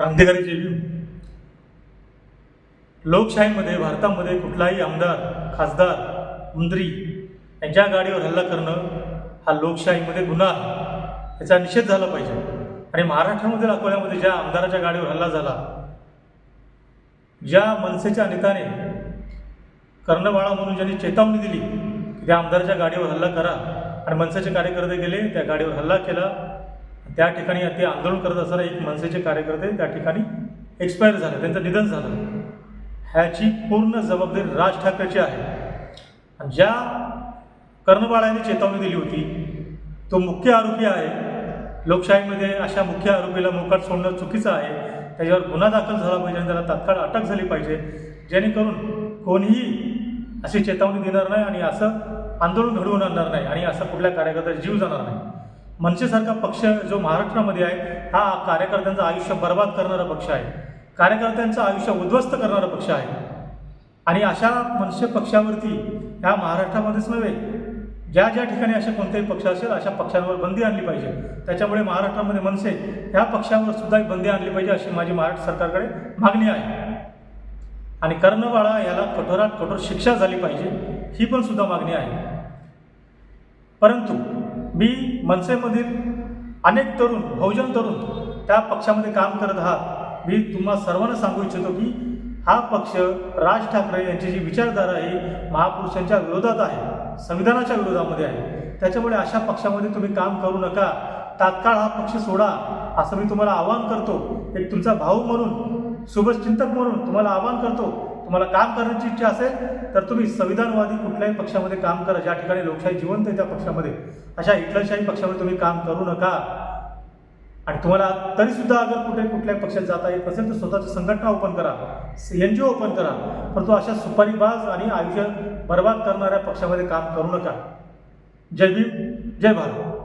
क्रांतिकारी जे लोकशाहीमध्ये भारतामध्ये कुठलाही आमदार खासदार मंत्री यांच्या गाडीवर हल्ला करणं हा लोकशाहीमध्ये गुन्हा याचा निषेध झाला पाहिजे. आणि महाराष्ट्रामधील अकोल्यामध्ये ज्या आमदाराच्या गाडीवर हल्ला झाला ज्या मनसेच्या नेत्याने कर्णबाळा म्हणून ज्यांनी चेतावणी दिली त्या आमदाराच्या गाडीवर हल्ला करा आणि मनसेचे कार्यकर्ते गेले त्या गाडीवर हल्ला केला त्या ठिकाणी ते आंदोलन करत असताना एक मनसेचे कार्यकर्ते त्या ठिकाणी एक्सपायर झाले. त्यांचं निधन झालं. ह्याची पूर्ण जबाबदारी राज ठाकरेची आहे. ज्या कर्णबाळाने चेतावणी दिली होती तो मुख्य आरोपी आहे. लोकशाहीमध्ये अशा मुख्य आरोपीला मोकाट सोडणं चुकीचं आहे. त्याच्यावर गुन्हा दाखल झाला पाहिजे आणि त्याला तात्काळ अटक झाली पाहिजे. जेणेकरून कोणीही अशी चेतावणी देणार नाही आणि असं आंदोलन घडवून आणणार नाही आणि असं कुठल्या कार्यकर्त्याचा जीव जाणार नाही. मनसेसारखा पक्ष जो महाराष्ट्रामध्ये आहे हा कार्यकर्त्यांचं आयुष्य बर्बाद करणारा पक्ष आहे. कार्यकर्त्यांचं आयुष्य उद्ध्वस्त करणारा पक्ष आहे. आणि अशा मनसे पक्षावरती ह्या महाराष्ट्रामध्येच नव्हे ज्या ज्या ठिकाणी असे कोणतेही पक्ष असेल अशा पक्षांवर बंदी आणली पाहिजे. त्याच्यामुळे महाराष्ट्रामध्ये मनसे ह्या पक्षावर सुद्धा एक बंदी आणली पाहिजे अशी माझी महाराष्ट्र सरकारकडे मागणी आहे. आणि कर्णबाळा याला कठोरात कठोर शिक्षा झाली पाहिजे ही पण सुद्धा मागणी आहे. परंतु मी मनसेमधील अनेक तरुण बहुजन तरुण त्या पक्षामध्ये काम करत आहात. मी तुम्हा सर्वांना सांगू इच्छितो की हा पक्ष राज ठाकरे यांची जी विचारधारा आहे महापुरुषांच्या विरोधात आहे संविधानाच्या विरोधामध्ये आहे. त्याच्यामुळे अशा पक्षामध्ये तुम्ही काम करू नका. तात्काळ हा पक्ष सोडा असं मी तुम्हाला आवाहन करतो. एक तुमचा भाऊ म्हणून शुभचिंतक म्हणून तुम्हाला आवाहन करतो. तुम्हाला काम करण्याची इच्छा असेल तर तुम्ही संविधानवादी कुठल्याही पक्षामध्ये काम करा. ज्या ठिकाणी लोकशाही जिवंत आहे त्या पक्षामध्ये. अशा हिटलरशाही पक्षामध्ये तुम्ही काम करू नका. आणि तुम्हाला तरीसुद्धा अगर कुठे कुठल्याही पक्षात जाता येत नसेल तर स्वतःची संघटना ओपन करा. एन जी ओ ओपन करा. परंतु अशा सुपारीबाज आणि आयुष्य बर्बाद करणाऱ्या पक्षामध्ये काम करू नका. जय भीम जय भारत.